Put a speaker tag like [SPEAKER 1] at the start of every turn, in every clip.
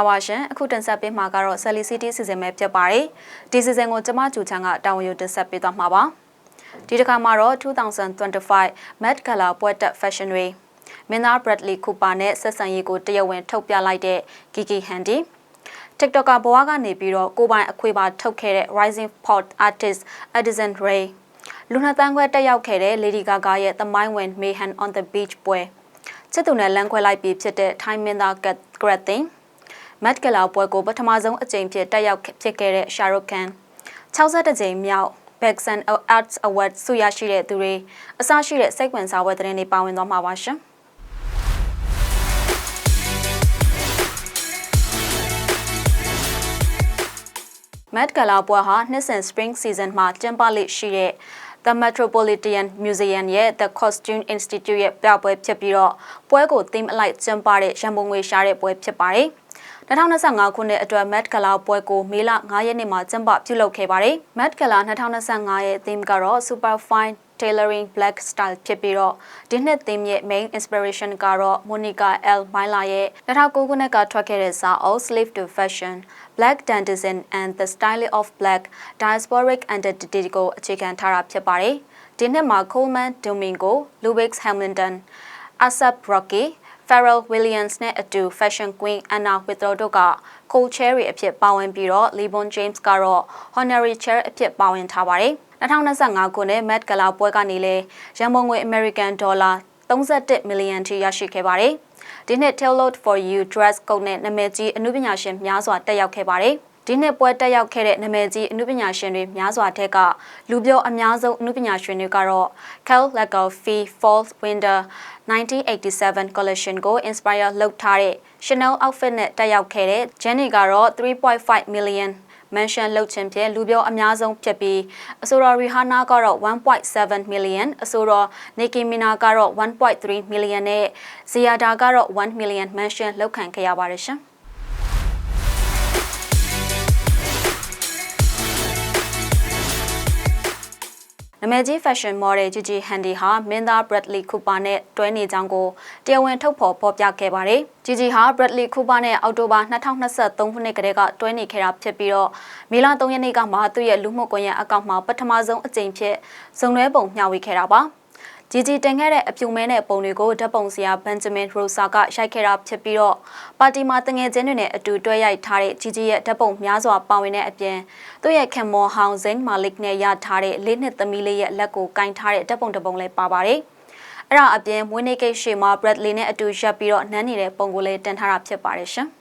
[SPEAKER 1] ္ဂလာပါရှင်အခုတင်ဆက်ပေးမှာကတော့ Sally City စီစဉ်မဲ့ဖြစ်ပါတယ်ဒီစီစဉ်ကိုကျမကျူချန်ကတာဝန်ယူတင်ဆက်ပေးသွားမှာပါဒီတစ်ခါမှာတော့2025 Met Gala ပွဲတက် Fashion Week မင်းသား Bradley Cooper နဲ့ဆက်ဆံရေးကိုတရဝင်းထုတ်ပြလိုက်တဲ့ Kiki Handy TikToker ဘဝကနေပြီးတော့ကိုပိုင်အခွေပါထုတ်ခဲ့တဲ့ Rising Pop Artist Addison Rae လူနှစ်တန်းခွဲတက်ရောက်ခဲ့တဲ့ Lady Gaga ရဲ့ The Mind When Mayhem on the Beach ပွဲချစ်သူနဲ့လမ်းခွဲလိုက်ပြီးဖြစ်တဲ့ Thai မင်းသား Gratin မတ်ကလာပွဲကိုပထမဆုံးအကြိမ်ဖြစ်တက်ရောက်ဖြစ်ခဲ့တဲ့ Shahrukh Khan 62ကြိမ်မြောက် Baxan Arts Award ဆုရရှိတဲ့သူတွေအစရှိတဲ့စိတ်ဝင်စားပွဲသတင်းတွေပါဝင်သွားမှာပါရှင်မတ်ကလာပွဲဟာနှစ်စဉ် Spring Season မှာကျင်းပလေ့ရှိတဲ့ The Metropolitan Museum ရဲ့ The Costume Institute ရဲ့ပြပွဲဖြစ်ပြီးတော့ပွဲကို theme အလိုက်ကျင်းပတဲ့ရန်ပုံငွေရှားတဲ့ပွဲဖြစ်ပါတယ်။ 2025ခုနှစ်အတွက် Met Gala ပွဲကိုမေလ9ရက်နေ့မှာကျင်းပပြုလုပ်ခဲ့ပါတယ်။ Met Gala 2025ရဲ့ theme ကတော့ Super Fine tailoring black style ဖြစ်ပြီးတော့ဒီနှစ် theme ရဲ့ main inspiration ကတော့ Monica L. Myla ရဲ့2009ခုနှစ်ကထွက်ခဲ့တဲ့စာ All Slave to Fashion Black Dandizen and the Style of Black Diasporic Identity ကိုအခြေခံထားတာဖြစ်ပါတယ်။ဒီနှစ်မှာ Coleman Domingo, Louis Hamilton, Asap Rocky Pharrell Williams နဲ့အတူ Fashion Queen Anna Wintour တို့က Co-chair အဖြစ်ပါဝင်ပြီးတော့ LeBron James ကတော့ Honorary Chair အဖြစ်ပါဝင်ထားပါတယ်။2025ခုနှစ် Met Gala ပွဲကနေလဲရန်ပုံငွေ American Dollar 31 million ထိရရှိခဲ့ပါတယ်။ဒီနှစ် Tailored for You Dress Code နဲ့နာမည်ကြီးအမှုပညာရှင်များစွာတက်ရောက်ခဲ့ပါတယ်။ ဒီနှစ်ပွဲတက်ရောက်ခဲ့တဲ့နာမည်ကြီးအမှုပညာရှင်တွေများစွာထက်ကလူပြောအများဆုံးအမှုပညာရှင်တွေကတော့ Karl Lagerfeld Fall Winter 1987 collection ကို inspire လုပ်ထားတဲ့ Chanel outfit နဲ့တက်ရောက်ခဲ့တဲ့ Jenny ကတော့3.5 million mention လုပ်ခြင်းဖြင့်လူပြောအများဆုံးဖြစ်ပြီးအဆိုတော် Rihanna ကတော့1.7 million အဆိုတော် Nicki Minaj ကတော့1.3 million နဲ့ Ziyada ကတော့1 million mention လုပ်ခံခဲ့ရပါတယ်ရှင် နမဲကြီး fashion model Gigi Hadid ဟာမင်းသား Bradley Cooper နဲ့တွဲနေကြောင်းကိုတရားဝင်ထုတ်ဖော်ဖော်ပြခဲ့ပါတယ်။ Gigi ဟာ Bradley Cooper နဲ့အောက်တိုဘာ2023ခုနှစ်ကတည်းကတွဲနေခဲ့တာဖြစ်ပြီးတော့မေလ3ရက်နေ့ကမှသူ့ရဲ့လူမှုကွန်ရက်အကောင့်မှာပထမဆုံးအကြိမ်ဖြစ်ဇုံနှဲပုံမျှဝေခဲ့တာပါ။ ဂျီဂျီတင်ခဲ့တဲ့အပြူမဲတဲ့ပုံတွေကိုဓာတ်ပုံဆရာဘန်ဂျမင်ရိုဆာကရိုက်ခဲ့တာဖြစ်ပြီးတော့ပါတီမှာတငယ်ချင်းတွေနဲ့အတူတွဲရိုက်ထားတဲ့ဂျီဂျီရဲ့ဓာတ်ပုံများစွာပါဝင်တဲ့အပြင်သူ့ရဲ့ခင်မော်ဟောင်ဇိန်မာလစ်နဲ့ရထားတဲ့လေးနှစ်သမီးလေးရဲ့လက်ကိုကင်ထားတဲ့ဓာတ်ပုံတစ်ပုံလည်းပါပါတယ်။အဲ့ဒါအပြင်မွေးနေ့ကိတ်ရှေမှာ Bradley နဲ့အတူရပ်ပြီးတော့နန်းနေတဲ့ပုံကိုလည်းတင်ထားတာဖြစ်ပါတယ်ရှင်။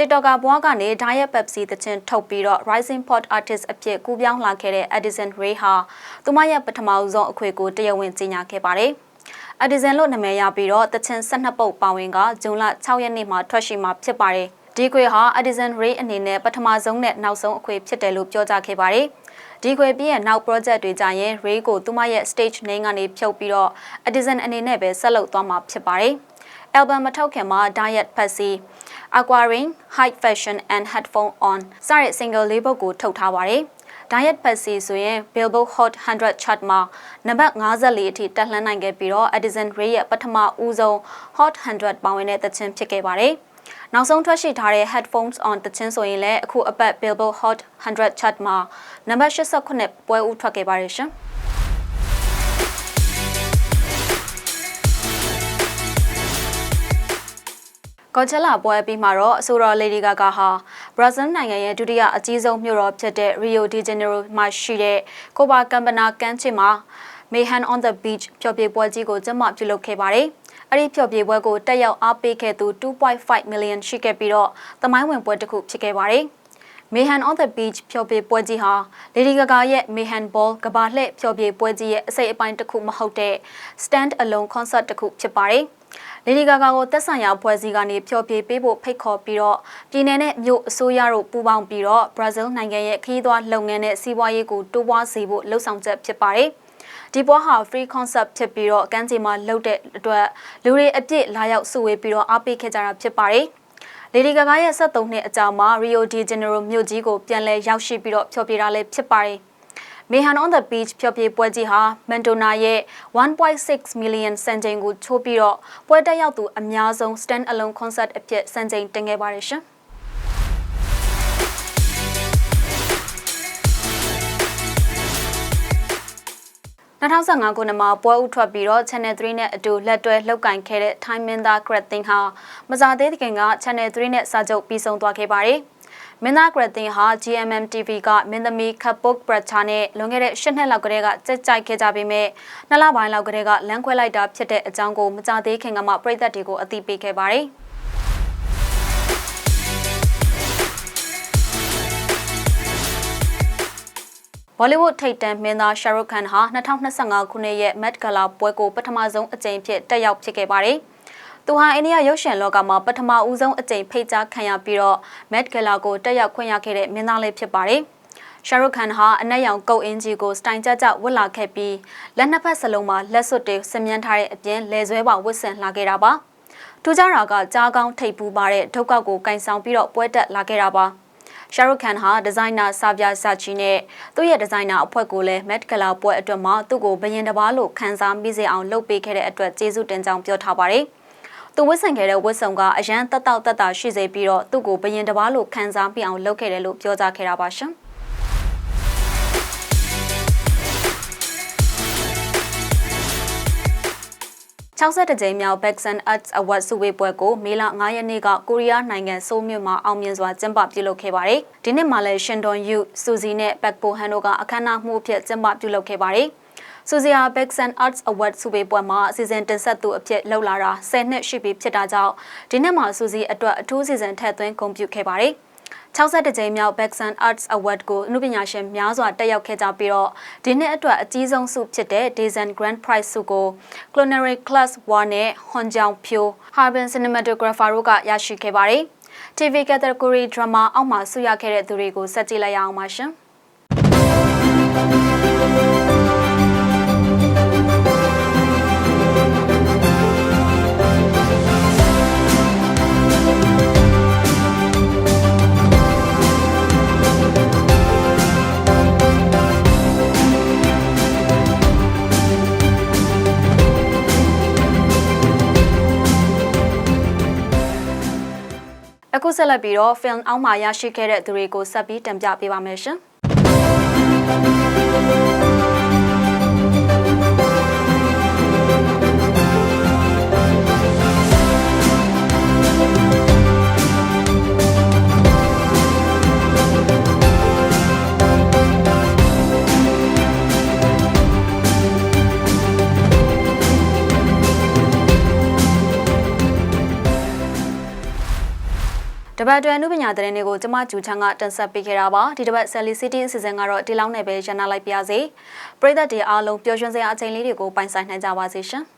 [SPEAKER 1] TikToker ဘွားကနေ Diet Pepsi သချင်းထုတ်ပြီးတော့ Rising Pot Artist အဖြစ်ကူးပြောင်းလာခဲ့တဲ့ Addison Rae ဟာသူမရဲ့ပထမဆုံးအခွေကိုတရားဝင်ကြေညာခဲ့ပါတယ်။ Addison လို့နာမည်ရပြီးတော့သချင်း12ပုတ်ပါဝင်ကဇွန်လ6ရက်နေ့မှာထွက်ရှိမှာဖြစ်ပါတယ်။ဒီခွေဟာ Addison Rae အနေနဲ့ပထမဆုံးနဲ့နောက်ဆုံးအခွေဖြစ်တယ်လို့ပြောကြားခဲ့ပါတယ်။ဒီခွေပြီးရဲ့နောက် project တွေကြရင် Ray ကိုသူမရဲ့ stage name ကနေဖြုတ်ပြီးတော့ Addison အနေနဲ့ပဲဆက်လုပ်သွားမှာဖြစ်ပါတယ်။ album မထုတ်ခင်မှာ Diet Pepsi Aquaring, High Fashion and Headphone On စတဲ့ single လေးပုဒ်ကိုထုတ်ထားပါတယ်။ Diet Pepsi ဆိုရင် Billboard Hot 100 chart မှာနံပါတ်54အထိတက်လှမ်းနိုင်ခဲ့ပြီးတော့ Addison Rae ရဲ့ပထမဦးဆုံး Hot 100ပါဝင်တဲ့သချင်းဖြစ်ခဲ့ပါတယ်။နောက်ဆုံးထွက်ရှိထားတဲ့ headphones on တချင်းဆိုရင်လည်းအခုအပတ် Billboard Hot 100 chart မှာနံပါတ်89ပွဲဦးထွက်ခဲ့ပါတယ်ရှင်။ ကော်ချလာပွဲပြီးမှာတော့အဆိုတော် Lady Gaga ဟာဘရာဇီးနိုင်ငံရဲ့ဒုတိယအကြီးဆုံးမြို့တော်ဖြစ်တဲ့ Rio de Janeiro မှာရှိတဲ့ကိုဘာကမ်ပနာကမ်းခြေမှာ Mayhem on the Beach ဖျော်ဖြေပွဲကြီးကိုကျင်းပပြုလုပ်ခဲ့ပါတယ်။အဲ့ဒီဖျော်ဖြေပွဲကိုတက်ရောက်အားပေးခဲ့သူ2.5 million ရှိခဲ့ပြီးတော့သမိုင်းဝင်ပွဲတစ်ခုဖြစ်ခဲ့ပါတယ်။ Mayhem on the Beach ဖျော်ဖြေပွဲကြီးဟာ Lady Gaga ရဲ့ Mayhem Ball ကဘာလှည့်ဖျော်ဖြေပွဲကြီးရဲ့အစိတ်အပိုင်းတစ်ခုမဟုတ်တဲ့ stand alone concert တစ်ခုဖြစ်ပါတယ်။ လေဒီဂါဂါကိုသက်ဆိုင်ရာဖွဲ့စည်းကနေဖျော်ဖြေပေးဖို့ဖိတ်ခေါ်ပြီးတော့ပြည်내နဲ့မြို့အစိုးရတို့ပူးပေါင်းပြီးတော့ဘရာဇီးနိုင်ငံရဲ့ခရီးသွားလုပ်ငန်းနဲ့စီးပွားရေးကိုတိုးပွားစေဖို့လှုံ့ဆော်ချက်ဖြစ်ပါတယ်။ဒီပွဲဟာ free concept ဖြစ်ပြီးတော့ကမ်းခြေမှာလှုပ်တဲ့အတွက်လူတွေအပြည့်လာရောက်စုဝေးပြီးတော့အားပေးခဲ့ကြတာဖြစ်ပါတယ်။လေဒီဂါဂါရဲ့73နှစ်အကြာမှာ Rio de Janeiro မြို့ကြီးကိုပြန်လည်ရောက်ရှိပြီးတော့ဖျော်ဖြေတာလည်းဖြစ်ပါတယ်။ Mehan on the Beach ဖျော်ဖြေပွဲကြီးဟာမန်တိုနာရဲ့1.6 million စံချိန်ကိုချိုးပြီးတော့ပွဲတက်ရောက်သူအများဆုံး stand alone concert အဖြစ်စံချိန်တင်ခဲ့ပါတယ်ရှင်2015ခုနှစ်မှာပွဲဥထွက်ပြီးတော့ Channel 3နဲ့အတူလက်တွဲလှုပ်ကင်ခဲ့တဲ့ Time Minda Krating ဟာမစားသေးတဲ့ခင်က Channel 3နဲ့စာချုပ်ပြီးဆုံးသွားခဲ့ပါတယ်။ မင်းသား Krating ဟာ GMM TV ကမင်းသမီး Kapok Pracha နဲ့လွန်ခဲ့တဲ့၈နှစ်လောက်ကတည်းကကြက်ကြိုက်ခဲ့ကြပေမဲ့နှစ်လပိုင်းလောက်ကတည်းကလမ်းခွဲလိုက်တာဖြစ်တဲ့အကြောင်းကိုမကြသေးခင်ကမှပြည်သက်တွေကိုအသိပေးခဲ့ပါတယ်။ဘောလီဝုဒ်ထိပ်တန်းမင်းသားရှာရုခန်ဟာ2025ခုနှစ်ရဲ့ Met Gala ပွဲကိုပထမဆုံးအကြိမ်ဖြစ်တက်ရောက်ဖြစ်ခဲ့ပါတယ်။ သူဟာအိန္ဒိယရုပ်ရှင်လောကမှာပထမဦးဆုံးအကြိမ်ဖိတ်ကြားခံရပြီးတော့ Met Gala ကိုတက်ရောက်ခွင့်ရခဲ့တဲ့မင်းသားလေးဖြစ်ပါတယ်။ရှာရုခန်ဟာအနက်ရောင်ကုတ်အင်ဂျီကိုစတိုင်ကြကြဝတ်လာခဲ့ပြီးလက်နှစ်ဖက်စလုံးမှာလက်စွပ်တွေဆင်မြန်းထားတဲ့အပြင်လဲဆွဲပါဝတ်ဆင်လာခဲ့တာပါ။ထူးခြားတာကကြားကောင်းထိပ်ပူပါတဲ့ဒုက္ခကိုကင်ဆောင်ပြီးတော့ပွဲတက်လာခဲ့တာပါ။ရှာရုခန်ဟာဒီဇိုင်နာဆာဗျာဆာချီနဲ့သူ့ရဲ့ဒီဇိုင်နာအဖွဲ့ကိုလည်း Met Gala ပွဲအတွက်မှာသူ့ကိုဘယင်တစ်ပါးလို့ခံစားမိစေအောင်လုပ်ပေးခဲ့တဲ့အတွက်ကျေးဇူးတင်ကြောင်းပြောထားပါတယ်။ သူဝတ်ဆင်ခဲ့တဲ့ဝတ်စုံကအရန်တက်တောက်တက်တာရှိစေပြီးတော့သူ့ကိုဘယင်တစ်ပါးလို့ခံစားမိအောင်လုပ်ခဲ့တယ်လို့ပြောကြားခဲ့တာပါရှင်။62ကြိမ်မြောက် Baxan Arts Award ဆုဝေးပွဲကိုမေလ9ရက်နေ့ကကိုရီးယားနိုင်ငံဆိုးမြို့မှာအောင်မြင်စွာကျင်းပပြုလုပ်ခဲ့ပါတယ်။ဒီနှစ်မှာလည်းရှင်ဒွန်ယူစူဇီနဲ့ဘက်ပိုဟန်တို့ကအခမ်းအနားမှုအဖြစ်ကျင်းပပြုလုပ်ခဲ့ပါတယ်။ စူဇီယာ Baxan Arts Award ဆုဝေးပွဲမှာအစီအစဉ်တင်ဆက်သူအဖြစ်လှုပ်လာတာ10နှစ်ရှိပြီဖြစ်တာကြောင့်ဒီနှစ်မှာစူဇီအတွက်အထူးစီစဉ်ထည့်သွင်းဂုဏ်ပြုခဲ့ပါတယ်။62ကြိမ်မြောက် Baxan Arts Award ကိုအမှုပညာရှင်များစွာတက်ရောက်ခဲ့ကြပြီးတော့ဒီနှစ်အတွက်အကြီးဆုံးဆုဖြစ်တဲ့ Design Grand Prize ဆုကို Culinary Class 1နဲ့ Hon Jong Pyo Harbin Cinematographer တို့ကရရှိခဲ့ပါတယ်။ TV Category Drama အောက်မှာဆုရခဲ့တဲ့သူတွေကိုစက်ကြည့်လိုက်ရအောင်ပါရှင်။ ခုဆက်လက်ပြီးတော့ film အောက်မှာရရှိခဲ့တဲ့သူတွေကိုဆက်ပြီးတင်ပြပေးပါမယ်ရှင်။။ တပတ်အတွင်းနုပညာသတင်းတွေကိုကျမကျူချန်းကတင်ဆက်ပေးခဲ့တာပါ။ဒီတပတ် Sally City အစီအစဉ်ကတော့ဒီလောက်နဲ့ပဲရန်နာလိုက်ပါရစေ။ပရိသတ်တွေအားလုံးပျော်ရွှင်စရာအချိန်လေးတွေကိုပိုင်ဆိုင်နိုင်ကြပါစေရှင်။